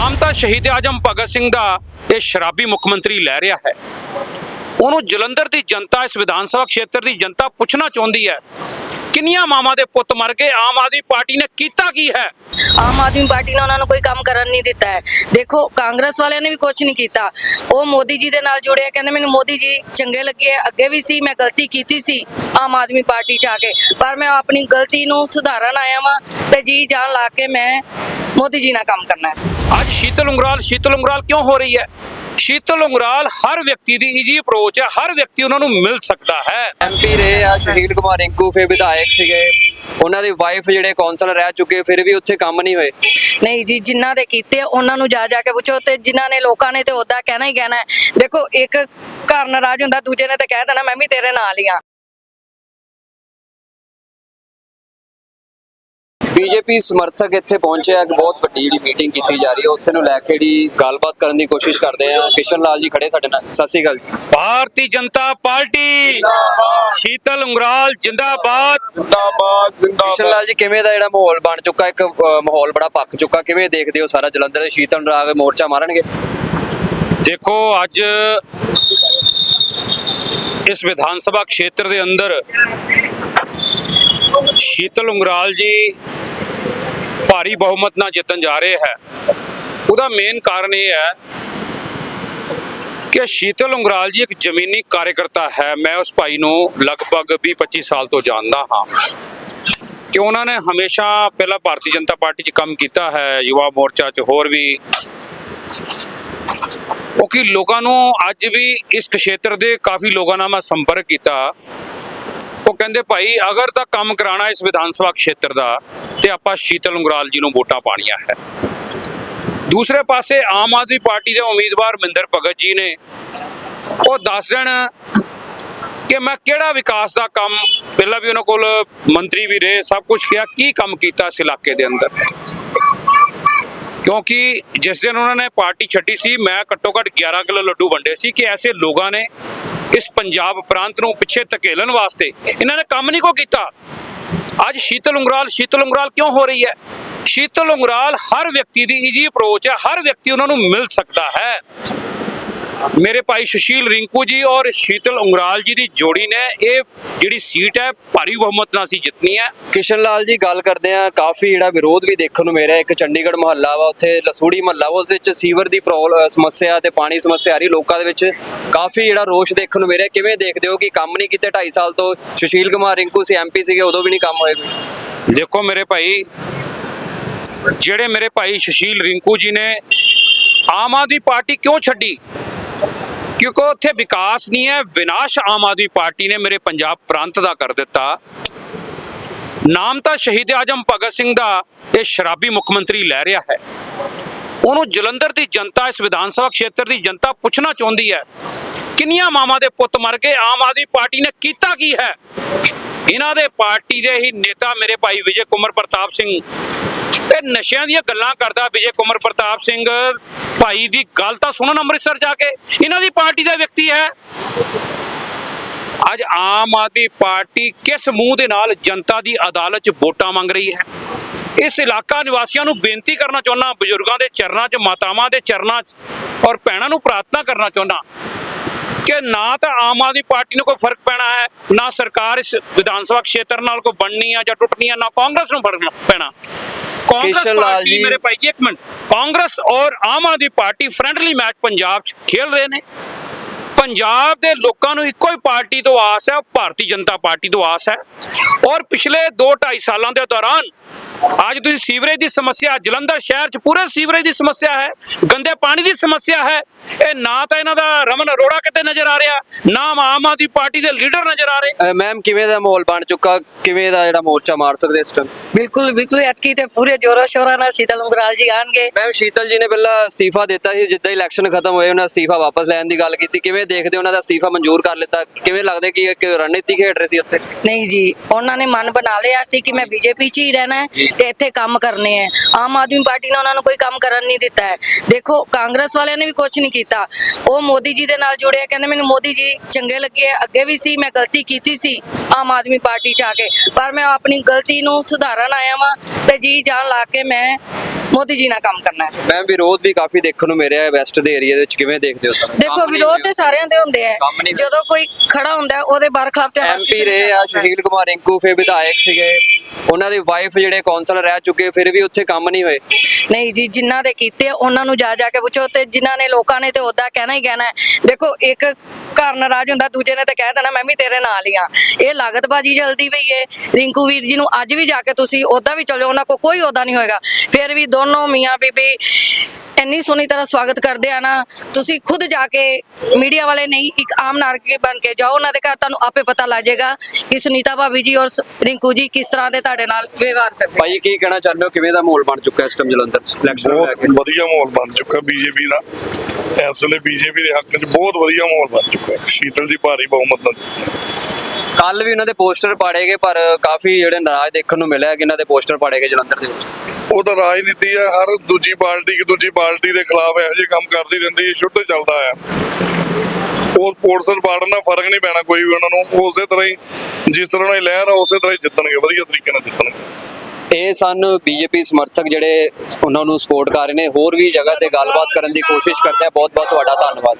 ਨਾਮ ਤਾਂ ਸ਼ਹੀਦ ਆਜਮ ਭਗਤ ਸਿੰਘ ਦਾ ਇਹ ਸ਼ਰਾਬੀ ਮੁੱਖ ਮੰਤਰੀ ਲੈ ਰਿਹਾ ਹੈ। ਉਹਨੂੰ ਜਲੰਧਰ ਦੀ ਜਨਤਾ, ਇਸ ਵਿਧਾਨ ਸਭਾ ਖੇਤਰ ਦੀ ਜਨਤਾ ਪੁੱਛਣਾ ਚਾਹੁੰਦੀ ਹੈ ਕਿੰਨੀਆਂ ਮਾਵਾਂ ਦੇ ਪੁੱਤ ਮਰ ਗਏ? ਆਮ ਆਦਮੀ ਪਾਰਟੀ ਨੇ ਕੀਤਾ ਕੀ ਹੈ? ਆਮ ਆਦਮੀ ਪਾਰਟੀ ਨੇ ਉਹਨਾਂ ਨੂੰ ਕੋਈ ਕੰਮ ਕਰਨ ਨਹੀਂ ਦਿੱਤਾ ਹੈ। ਦੇਖੋ ਕਾਂਗਰਸ ਵਾਲਿਆਂ ਨੇ ਵੀ ਕੁਝ ਨਹੀਂ ਕੀਤਾ। ਉਹ ਮੋਦੀ ਜੀ ਦੇ ਨਾਲ ਜੁੜਿਆ ਕਹਿੰਦੇ ਮੈਨੂੰ ਮੋਦੀ ਜੀ ਚੰਗੇ ਲੱਗੇ। ਅੱਗੇ ਵੀ ਸੀ ਮੈਂ ਗਲਤੀ ਕੀਤੀ ਸੀ ਆਮ ਆਦਮੀ ਪਾਰਟੀ ਚ ਆ ਕੇ। ਪਰ ਮੈਂ ਆਪਣੀ ਗਲਤੀ ਨੂੰ ਸੁਧਾਰਨ ਆਇਆ ਵਾਂ ਤੇ ਜੀ ਜਾਨ ਲਾ ਕੇ ਮੈਂ ਮੋਦੀ ਜੀ ਨਾਲ ਕੰਮ ਕਰਨਾ ਹੈ। ਅੱਜ ਸ਼ੀਤਲ ਉਂਗਰਾਲ ਸ਼ੀਤਲ ਉਂਗਰਾਲ ਕਿਉਂ ਹੋ ਰਹੀ ਹੈ? ਸ਼ੀਤਲ ਉਂਗਰਾਲ ਹਰ ਵਿਅਕਤੀ ਦੀ ਈਜੀ ਅਪਰੋਚ ਹੈ ਹਰ ਵਿਅਕਤੀ ਉਹਨਾਂ ਨੂੰ ਮਿਲ ਸਕਦਾ ਹੈ। ਐਮਪੀ ਰਹੇ ਆ ਸੁਸ਼ੀਲ ਕੁਮਾਰ ਰਿੰਕੂ ਫਿਰ ਵਿਧਾਇਕ ਸੀਗੇ। ਉਹਨਾਂ ਦੀ ਵਾਈਫ ਜਿਹੜੇ ਕੌਂਸਲਰ ਰਹਿ ਚੁੱਕੇ ਫਿਰ ਵੀ ਉੱਥੇ ਕੰਮ ਨਹੀਂ ਹੋਏ। ਨਹੀਂ ਜੀ ਜਿਨ੍ਹਾਂ ਦੇ ਕੀਤੇ ਉਹਨਾਂ ਨੂੰ ਜਾ ਜਾ ਕੇ ਪੁੱਛੋ ਤੇ ਜਿਨ੍ਹਾਂ ਨੇ ਲੋਕਾਂ ਨੇ ਤੇ ਉਹਦਾ ਕਹਿਣਾ ਹੀ ਕਹਿਣਾ ਹੈ। ਦੇਖੋ ਇੱਕ ਘਰ ਨਾਰਾਜ਼ ਹੁੰਦਾ ਦੂਜੇ ਨੇ ਤੇ ਕਹਿ ਦੇਣਾ ਮੈਂ ਵੀ ਤੇਰੇ ਨਾਲ ਹੀ ਆ। ਬੀਜੇਪੀ ਸਮਰਥਕ ਇੱਥੇ ਪਹੁੰਚੇ ਆ ਕਿ ਬਹੁਤ ਵੱਡੀ ਜਿਹੜੀ ਮੀਟਿੰਗ ਕੀਤੀ ਜਾ ਰਹੀ ਹੈ ਉਸੇ ਨੂੰ ਲੈ ਕੇ ਜਿਹੜੀ ਗੱਲਬਾਤ ਕਰਨ ਦੀ ਕੋਸ਼ਿਸ਼ ਕਰਦੇ ਆ। ਕਿਸ਼ਨ ਲਾਲ ਜੀ ਖੜੇ ਸਾਡੇ ਨਾਲ। ਸਤਿ ਸ਼੍ਰੀ ਅਕਾਲ ਭਾਰਤੀ ਜਨਤਾ ਪਾਰਟੀ ਸ਼ੀਤਲ ਉਂਗਰਾਲ ਜਿੰਦਾਬਾਦ। ਜਿੰਦਾਬਾਦ ਕਿਸ਼ਨ ਜਿੰਦਾਬਾਦ ਲਾਲ ਜੀ ਕਿਵੇਂ ਦਾ ਜਿਹੜਾ ਮਾਹੌਲ ਬਣ ਚੁੱਕਾ? ਇੱਕ ਮਾਹੌਲ ਬੜਾ ਪੱਕ ਚੁੱਕਾ। ਕਿਵੇਂ ਦੇਖਦੇ ਹੋ ਸਾਰਾ ਜਲੰਧਰ ਦੇ ਸ਼ੀਤਲ ਰਾਗ ਮੋਰਚਾ ਮਾਰਨਗੇ? ਦੇਖੋ ਅੱਜ ਇਸ ਵਿਧਾਨ ਸਭਾ ਖੇਤਰ ਦੇ ਅੰਦਰ ਸ਼ੀਤਲ ਉਂਗਰਾਲ ਜੀ ਭਾਰੀ ਬਹੁਮਤ ਨਾਲ ਜਿੱਤਣ ਜਾ ਰਹੇ ਹੈ। ਉਹਦਾ ਮੇਨ ਕਾਰਨ ਇਹ ਹੈ ਕਿ ਸ਼ੀਤਲ ਉਂਗਰਾਲ ਜੀ ਇੱਕ ਜ਼ਮੀਨੀ ਕਾਰਜਕਰਤਾ ਹੈ। ਮੈਂ ਉਸ ਭਾਈ ਨੂੰ ਲਗਭਗ 20-25 ਸਾਲ ਤੋਂ ਜਾਣਦਾ ਹਾਂ। ਕਿ ਉਹਨਾਂ ਨੇ ਹਮੇਸ਼ਾ ਪਹਿਲਾਂ ਭਾਰਤੀ ਜਨਤਾ ਪਾਰਟੀ 'ਚ ਕੰਮ ਕੀਤਾ ਹੈ, ਯੁਵਾ ਮੋਰਚਾ 'ਚ ਹੋਰ ਵੀ। ਉਹ ਕਿ ਲੋਕਾਂ ਨੂੰ ਅੱਜ ਵੀ ਇਸ ਖੇਤਰ ਦੇ ਕਾਫੀ ਲੋਕਾਂ ਨਾਲ ਮੈਂ ਸੰਪਰਕ ਕੀਤਾ। ਕਹਿੰਦੇ ਭਾਈ, ਅਗਰ ਤਾਂ ਕੰਮ ਕਰਾਣਾ ਇਸ ਵਿਧਾਨ ਸਭਾ ਖੇਤਰ ਦਾ, ਤੇ ਆਪਾਂ ਸ਼ੀਤਲ ਉਂਗਰਾਲ ਜੀ ਨੂੰ ਵੋਟਾਂ ਪਾਣੀਆਂ ਹੈ। ਦੂਸਰੇ ਪਾਸੇ ਆਮ ਆਦਮੀ ਪਾਰਟੀ ਦੇ ਉਮੀਦਵਾਰ ਮਿੰਦਰ ਭਗਤ ਜੀ ਨੇ, ਉਹ ਦੱਸ ਦੇਣ ਕਿ ਮੈਂ ਕਿਹੜਾ ਵਿਕਾਸ ਦਾ ਕੰਮ, ਪਹਿਲਾਂ ਵੀ ਉਹਨਾਂ ਕੋਲ ਮੰਤਰੀ ਵੀ ਰਹੇ, ਸਭ ਕੁਝ ਕਿਹਾ, ਕੀ ਕੰਮ ਕੀਤਾ ਇਸ ਇਲਾਕੇ ਦੇ ਅੰਦਰ? ਕਿਉਂਕਿ ਜਿਸ ਦਿਨ ਉਹਨਾਂ ਨੇ ਪਾਰਟੀ ਛੱਡੀ ਸੀ, ਮੈਂ ਘੱਟੋ ਘੱਟ 11 ਕਿਲੋ ਲੱਡੂ ਵੰਡੇ ਸੀ ਕਿ ਐਸੇ ਲੋਕਾਂ ਨੇ ਇਸ ਪੰਜਾਬ ਪ੍ਰਾਂਤ ਨੂੰ ਪਿੱਛੇ ਧਕੇਲਣ ਵਾਸਤੇ ਇਹਨਾਂ ਨੇ ਕੰਮ ਨਹੀਂ ਕੋ ਕੀਤਾ। ਅੱਜ ਸ਼ੀਤਲ ਉਂਗਰਾਲ ਸ਼ੀਤਲ ਉਂਗਰਾਲ ਕਿਉਂ ਹੋ ਰਹੀ ਹੈ? ਸ਼ੀਤਲ ਉਂਗਰਾਲ ਹਰ ਵਿਅਕਤੀ ਦੀ ਈਜੀ ਅਪਰੋਚ ਹੈ, ਹਰ ਵਿਅਕਤੀ ਉਹਨਾਂ ਨੂੰ ਮਿਲ ਸਕਦਾ ਹੈ। ਮੇਰੇ ਭਾਈ ਸੁਸ਼ੀਲ ਰਿੰਕੂ ਜੀ ਔਰ ਸ਼ੀਤਲ ਉਂਗਰਾਲ ਜੀ ਦੀ ਜੋੜੀ ਨੇ ਇਹ ਜਿਹੜੀ ਸੀਟ ਹੈ ਭਾਰੀ ਬਹੁਮਤ ਨਾਲ ਅਸੀਂ ਜਿੱਤਣੀ ਹੈ। ਕਿਸ਼ਨ ਲਾਲ ਜੀ ਗੱਲ ਕਰਦੇ ਆ ਕਾਫੀ ਜਿਹੜਾ ਵਿਰੋਧ ਵੀ ਦੇਖਣ ਨੂੰ ਮਿਲਿਆ ਇੱਕ ਚੰਡੀਗੜ੍ਹ ਮੁਹੱਲਾ ਵਾ ਉੱਥੇ ਲਸੂੜੀ ਮੁਹੱਲਾ ਵਾ ਉਸ ਵਿੱਚ ਸੀਵਰ ਦੀ ਸਮੱਸਿਆ ਤੇ ਪਾਣੀ ਸਮੱਸਿਆ ਆ ਰਹੀ ਲੋਕਾਂ ਦੇ ਵਿੱਚ। ਕਾਫੀ ਜਿਹੜਾ ਰੋਸ਼ ਦੇਖਣ ਨੂੰ ਮਿਲਿਆ ਕਿਵੇਂ ਦੇਖਦੇ ਹੋ ਕਿ ਕੰਮ ਨਹੀਂ ਕੀਤੇ 2.5 ਸਾਲ ਤੋਂ? ਸੁਸ਼ੀਲ ਕੁਮਾਰ ਰਿੰਕੂ ਸੀ ਐਮਪੀ ਸੀਗੇ ਉਦੋਂ ਵੀ ਨਹੀਂ ਕੰਮ ਹੋਏ ਕੋਈ। ਦੇਖੋ ਮੇਰੇ ਭਾਈ ਜਿਹੜੇ ਮੇਰੇ ਭਾਈ ਸੁਸ਼ੀਲ ਰਿੰਕੂ ਜੀ ਨੇ ਆਮ ਆਦਮੀ ਪਾਰਟੀ ਕਿਉਂ ਛੱਡੀ? ਕਿਉਂਕਿ ਉੱਥੇ ਵਿਕਾਸ ਨਹੀਂ ਹੈ, ਵਿਨਾਸ਼ ਆਮ ਆਦਮੀ ਪਾਰਟੀ ਨੇ ਮੇਰੇ ਪੰਜਾਬ ਪ੍ਰਾਂਤ ਦਾ ਕਰ ਦਿੱਤਾ। ਨਾਮ ਤਾਂ ਸ਼ਹੀਦ ਆਜਮ ਭਗਤ ਸਿੰਘ ਦਾ, ਇਹ ਸ਼ਰਾਬੀ ਮੁੱਖ ਮੰਤਰੀ ਲੈ ਰਿਹਾ ਹੈ। ਉਹਨੂੰ ਜਲੰਧਰ ਦੀ ਜਨਤਾ, ਇਸ ਵਿਧਾਨ ਸਭਾ ਖੇਤਰ ਦੀ ਜਨਤਾ ਪੁੱਛਣਾ ਚਾਹੁੰਦੀ ਹੈ, ਕਿੰਨੀਆਂ ਮਾਵਾਂ ਦੇ ਪੁੱਤ ਮਰ ਗਏ, ਆਮ ਆਦਮੀ ਪਾਰਟੀ ਨੇ ਕੀਤਾ ਕੀ ਹੈ? ਇਹਨਾਂ ਦੇ ਪਾਰਟੀ ਦੇ ਹੀ ਨੇਤਾ ਮੇਰੇ ਭਾਈ ਵਿਜੇ ਕੁਮਾਰ ਪ੍ਰਤਾਪ ਸਿੰਘ। ਇਹ ਨਸ਼ਿਆਂ ਦੀਆਂ ਗੱਲਾਂ ਕਰਦਾ ਵਿਜੇ ਕੁਮਾਰ ਪ੍ਰਤਾਪ ਸਿੰਘ। ਭਾਈ ਦੀ ਗੱਲ ਤਾਂ ਸੁਣਨ ਅੰਮ੍ਰਿਤਸਰ ਜਾ ਕੇ। ਇਹਨਾਂ ਦੀ ਪਾਰਟੀ ਦਾ ਵਿਅਕਤੀ ਹੈ। ਅੱਜ ਆਮ ਆਦਮੀ ਪਾਰਟੀ ਕਿਸ ਮੂੰਹ ਦੇ ਨਾਲ ਜਨਤਾ ਦੀ ਅਦਾਲਤ 'ਚ ਵੋਟਾਂ ਮੰਗ ਰਹੀ ਹੈ? ਇਸ ਇਲਾਕਾ ਨਿਵਾਸੀਆਂ ਨੂੰ ਬੇਨਤੀ ਕਰਨਾ ਚਾਹੁੰਦਾ, ਬਜ਼ੁਰਗਾਂ ਦੇ ਚਰਨਾਂ 'ਚ, ਮਾਤਾਵਾਂ ਦੇ ਚਰਨਾਂ 'ਚ ਔਰ ਭੈਣਾਂ ਨੂੰ ਪ੍ਰਾਰਥਨਾ ਕਰਨਾ ਚਾਹੁੰਦਾ। ਕਿ ਨਾ ਤਾਂ ਆਮ ਆਦਮੀ ਪਾਰਟੀ ਨੂੰ ਕੋਈ ਫ਼ਰਕ ਪੈਣਾ ਹੈ ਨਾ ਸਰਕਾਰ ਇਸ ਵਿਧਾਨ ਸਭਾ ਖੇਤਰ ਨਾਲ ਕੋਈ ਬਣਨੀ ਆ ਜਾਂ ਟੁੱਟਣੀ ਆ ਨਾ ਕਾਂਗਰਸ ਨੂੰ ਫ਼ਰਕ ਪੈਣਾ। ਕਾਂਗਰਸ ਪਾਰਟੀ ਮੇਰੇ ਭਾਈ ਜੀ ਇੱਕ ਮਿੰਟ। ਕਾਂਗਰਸ ਔਰ Aam Aadmi party friendly match Punjab 'ਚ ਖੇਲ ਰਹੇ ਨੇ। ਪੰਜਾਬ ਦੇ ਲੋਕਾਂ ਨੂੰ ਇੱਕੋ ਹੀ ਪਾਰਟੀ ਤੋਂ ਆਸ ਹੈ ਭਾਰਤੀ ਜਨਤਾ ਪਾਰਟੀ ਤੋਂ ਆਸ ਹੈ। ਔਰ ਪਿਛਲੇ 2.5 ਸਾਲਾਂ ਦੇ ਦੌਰਾਨ ਅੱਜ ਤੁਸੀਂ ਸੀਵਰੇਜ ਦੀ ਸਮੱਸਿਆ ਜਲੰਧਰ ਸ਼ਹਿਰ 'ਚ ਪੂਰੇ ਸੀਵਰੇਜ ਦੀ ਸਮੱਸਿਆ ਹੈ ਗੰਦੇ ਪਾਣੀ ਦੀ ਸਮੱਸਿਆ ਹੈ। ਇਹ ਨਾ ਤਾਂ ਇਹਨਾਂ ਦਾ ਰਮਨ ਅਰੋੜਾ ਕਿਤੇ ਨਜ਼ਰ ਆ ਰਿਹਾ ਨਾ ਆਮ ਆਦਮੀ ਪਾਰਟੀ ਦੇ ਲੀਡਰ ਨਜ਼ਰ ਆ ਰਹੇ। ਮੈਮ ਕਿਵੇਂ ਦਾ ਮਾਹੌਲ ਬਣ ਚੁੱਕਾ? ਕਿਵੇਂ ਦਾ ਜਿਹੜਾ ਮੋਰਚਾ ਮਾਰ ਸਕਦੇ ਇਸ ਟਾਈਮ ਬਿਲਕੁਲ ਬਿਲਕੁਲ ਅਟਕੀ ਤੇ ਪੂਰੇ ਜੋਰੋ ਸ਼ੋਰਾਂ ਨਾਲ ਸ਼ੀਤਲ ਉਂਗਰਾਲ ਜੀ ਆਣਗੇ। ਮੈਮ ਸ਼ੀਤਲ ਜੀ ਨੇ ਪਹਿਲਾਂ ਅਸਤੀਫਾ ਦਿੱਤਾ ਸੀ ਜਿੱਦਾਂ ਇਲੈਕਸ਼ਨ ਖਤਮ ਹੋਏ ਉਹਨਾਂ ਅਸਤੀਫਾ ਵਾਪਸ ਲੈਣ ਦੀ ਗੱਲ ਕੀਤੀ। ਕਿਵੇਂ ਦੇਖਦੇ ਹੋ ਉਹਨਾਂ ਦਾ ਅਸਤੀਫਾ ਮਨਜ਼ੂਰ ਕਰ ਲਿੱਤਾ? ਕਿਵੇਂ ਲੱਗਦਾ ਕਿ ਇੱਕ ਰਣਨੀਤੀ ਖੇਡ ਰਹੇ ਸੀ ਉੱਥੇ? ਨਹੀਂ ਜੀ ਉਹਨਾਂ ਨੇ ਮਨ ਬਣਾ ਲਿਆ ਸੀ ਕਿ ਮੈਂ ਬੀਜੇਪੀ 'ਚ ਹੀ ਰਹਿਣਾ ਹੈ। ਤੇ ਇੱਥੇ ਕੰਮ ਕਰਨੇ ਹੈ। ਆਮ ਆਦਮੀ ਪਾਰਟੀ ਨੇ ਉਹਨਾਂ ਨੂੰ ਕੋਈ ਕੰਮ ਕਰਨ ਨਹੀਂ ਦਿੱਤਾ ਹੈ। ਦੇਖੋ, ਕਾਂਗਰਸ ਵਾਲਿਆਂ ਨੇ ਵੀ ਕੁਝ ਨਹੀਂ ਕੀਤਾ। ਉਹ ਮੋਦੀ ਜੀ ਦੇ ਨਾਲ ਜੁੜੇ ਕਹਿੰਦੇ ਮੈਨੂੰ ਮੋਦੀ ਜੀ ਚੰਗੇ ਲੱਗੇ ਅੱਗੇ ਵੀ ਸੀ, ਮੈਂ ਗਲਤੀ ਕੀਤੀ ਸੀ ਆਮ ਆਦਮੀ ਪਾਰਟੀ ਚ ਆ ਕੇ। ਪਰ ਮੈਂ ਆਪਣੀ ਗਲਤੀ ਨੂੰ ਸੁਧਾਰਨ ਆਇਆ ਵਾਂ ਤੇ ਜੀ ਜਾਨ ਲਾ ਕੇ ਮੈਂ ਮੋਦੀ ਜੀ ਨਾਲ ਕੰਮ ਕਰਨਾ ਹੈ। ਮੈਂ ਵਿਰੋਧ ਵੀ ਕਾਫੀ ਦੇਖਣ ਨੂੰ ਮਿਲਿਆ ਹੈ ਵੈਸਟ ਦੇ ਏਰੀਆ ਦੇ ਵਿੱਚ ਕਿਵੇਂ ਦੇਖਦੇ ਹੋ ਸਰ? ਦੇਖੋ ਵਿਰੋਧ ਤੇ ਸਾਰਿਆਂ ਦੇ ਹੁੰਦੇ ਆ ਕੰਮ ਨਹੀਂ ਜਦੋਂ ਕੋਈ ਖੜਾ ਹੁੰਦਾ ਹੈ, ਉਹਦੇ ਬਰਖਲਾਫ ਤੇ ਐਮਪੀ ਰਹੇ ਆ ਸੁਸ਼ੀਲ ਕੁਮਾਰ ਰਿੰਕੂ ਫਿਰ ਵਿਧਾਇਕ ਸੀਗੇ। ਉਹਨਾਂ ਦੀ ਵਾਈਫ ਜਿਹੜੇ ਕੌਂਸਲਰ ਰਹਿ ਚੁੱਕੇ ਫਿਰ ਵੀ ਉੱਥੇ ਕੰਮ ਨਹੀਂ ਹੋਏ। ਨਹੀਂ ਜੀ ਜਿਨ੍ਹਾਂ ਦੇ ਕੀਤੇ ਆ, ਉਹਨਾਂ ਨੂੰ ਜਾ ਜਾ ਕੇ ਪੁੱਛੋ ਤੇ ਜਿਨ੍ਹਾਂ ਨੇ ਲੋਕਾਂ ਨੇ ਤੇ ਉਹਦਾ ਕਹਿਣਾ ਹੀ ਕਹਿਣਾ ਹੈ। ਦੇਖੋ ਇੱਕ ਘਰ ਨਾਰਾਜ਼ ਹੁੰਦਾ ਦੂਜੇ ਨੇ ਤੇ ਕਹਿ ਦੇਣਾ ਮੈਂ ਵੀ ਤੇਰੇ ਨਾਲ ਹੀ ਆ ਇਹ ਲਾਗਤਬਾਜੀ ਜਲਦੀ ਪਈ ਏ। ਰਿੰਕੂ ਵੀਰ ਜੀ ਨੂੰ ਅੱਜ ਵੀ ਜਾ ਕੇ ਤੁਸੀਂ ਉਹਦਾ ਵੀ ਚਲੋ ਉਹਨਾਂ ਕੋ ਕੋਈ ਉਹਦਾ ਨਹੀਂ ਹੋਏਗਾ। ਫਿਰ ਵੀ ਦੋਨੋਂ ਮੀਆਂ ਬੀਬੀ ਇੰਨੀ ਸੋਹਣੀ ਤਰ੍ਹਾਂ ਸਵਾਗਤ ਕਰਦੇ ਆ ਨਾ ਤੁਸੀਂ ਖੁਦ ਜਾ ਕੇ ਮੀਡੀਆ ਵਾਲੇ ਨਹੀਂ ਇੱਕ ਆਮ ਨਾਗਰਿਕ ਬਣ ਕੇ ਜਾਓ ਉਹਨਾਂ ਦੇ ਘਰ ਤੁਹਾਨੂੰ ਆਪੇ ਪਤਾ ਲੱਗ ਜਾਏਗਾ ਕਿ ਸੁਨੀਤਾ ਭਾਬੀ ਜੀ ਔਰ ਰਿੰਕੂ ਜੀ ਕਿਸ ਤਰ੍ਹਾਂ ਦੇ ਤੁਹਾਡੇ ਨਾਲ ਵਿਵਹਾਰ ਕਰਦੇ ਭਾਈ ਕੀ ਕਹਿਣਾ ਚਾਹੁੰਦੇ ਹੋ? ਕਿਵੇਂ ਦਾ ਮਾਹੌਲ ਬਣ ਚੁੱਕਾ ਇਸ ਟਾਈਮ ਜਲੰਧਰ ਇਲੈਕਸ਼ਨ ਨੂੰ ਲੈ ਕੇ? ਬਹੁਤ ਵਧੀਆ ਮਾਹੌਲ ਬਣ ਚੁੱਕਾ ਬੀਜੇਪੀ ਦਾ। ਇਸ ਵੇਲੇ ਬੀਜੇਪੀ ਦੇ ਹੱਕ 'ਚ ਬਹੁਤ ਵਧੀਆ ਮਾਹੌਲ ਬਣ ਚੁੱਕਾ ਹੈ। ਸ਼ੀਤਲ ਦੀ ਭਾਰੀ ਬਹੁਮਤ ਨਾਲ। ਹੈ। ਕੱਲ ਵੀ ਉਹਨਾਂ ਦੇ ਪੋਸਟਰ ਪਾੜੇ ਗਏ ਪਰ ਕਾਫੀ ਜਿਹੜੇ ਨਾਰਾਜ਼ ਦੇਖਣ ਨੂੰ ਮਿਲਿਆ ਕਿ ਇਹਨਾਂ ਦੇ ਪੋਸਟਰ ਪਾੜੇ ਗਏ ਜਲੰਧਰ ਦੇ ਵਿੱਚ। ਉਹ ਤਾਂ ਰਾਜਨੀਤੀ ਹੈ ਹਰ ਦੂਜੀ ਪਾਰਟੀ ਕਿ ਦੂਜੀ ਪਾਰਟੀ ਦੇ ਖਿਲਾਫ ਇਹੋ ਜਿਹੇ ਕੰਮ ਕਰਦੀ ਰਹਿੰਦੀ ਹੈ ਸ਼ੁੱਧ ਚੱਲਦਾ ਆ ਉਹ ਪੋਸਟਰ ਪਾੜਨ ਨਾਲ ਫ਼ਰਕ ਨਹੀਂ ਪੈਣਾ ਕੋਈ ਵੀ ਉਹਨਾਂ ਨੂੰ ਉਸੇ ਤਰ੍ਹਾਂ ਹੀ ਜਿਸ ਤਰ੍ਹਾਂ ਦੀ ਲਹਿਰ ਆ ਉਸੇ ਤਰ੍ਹਾਂ ਹੀ ਜਿੱਤਣਗੇ ਵਧੀਆ ਤਰੀਕੇ ਨਾਲ ਜਿੱਤਣਗੇ। ਇਹ ਸਨ ਬੀਜੇਪੀ ਸਮਰਥਕ ਜਿਹੜੇ ਉਹਨਾਂ ਨੂੰ ਸਪੋਰਟ ਕਰ ਰਹੇ ਨੇ। ਹੋਰ ਵੀ ਜਗ੍ਹਾ ਤੇ ਗੱਲਬਾਤ ਕਰਨ ਦੀ ਕੋਸ਼ਿਸ਼ ਕਰਦੇ ਆ ਬਹੁਤ ਬਹੁਤ ਤੁਹਾਡਾ ਧੰਨਵਾਦ।